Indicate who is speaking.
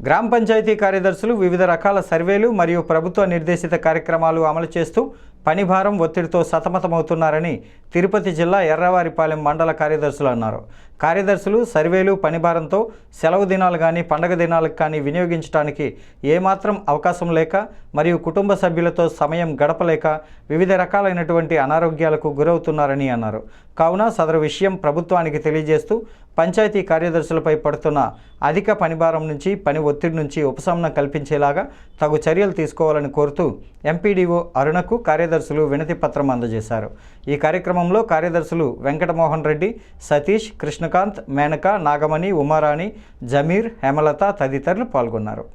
Speaker 1: గ్రామ పంచాయతీ కార్యదర్శులు వివిధ రకాల సర్వేలు మరియు ప్రభుత్వ నిర్దేశిత కార్యక్రమాలు అమలు చేస్తూ పనిభారం ఒత్తిడితో సతమతమవుతున్నారని తిరుపతి జిల్లా ఎర్రవారిపాలెం మండల కార్యదర్శులు అన్నారు. కార్యదర్శులు సర్వేలు పనిభారంతో సెలవు దినాలు కానీ పండగ దినాలకు కానీ వినియోగించడానికి ఏమాత్రం అవకాశం లేక మరియు కుటుంబ సభ్యులతో సమయం గడపలేక వివిధ రకాలైనటువంటి అనారోగ్యాలకు గురవుతున్నారని అన్నారు. కావున సదరు విషయం ప్రభుత్వానికి తెలియజేస్తూ పంచాయతీ కార్యదర్శులపై పడుతున్న అధిక పనిభారం నుంచి పని ఒత్తిడి నుంచి ఉపశమనం కల్పించేలాగా తగు చర్యలు తీసుకోవాలని కోరుతూ ఎంపీడీఓ అరుణకు కార్యదర్శులు వినతి పత్రం అందజేశారు. ఈ కార్యక్రమంలో కార్యదర్శులు వెంకటమోహన్ రెడ్డి సతీష్ కృష్ణకాంత్ మేనక నాగమణి ఉమారాణి జమీర్ హేమలత తదితరులు పాల్గొన్నారు.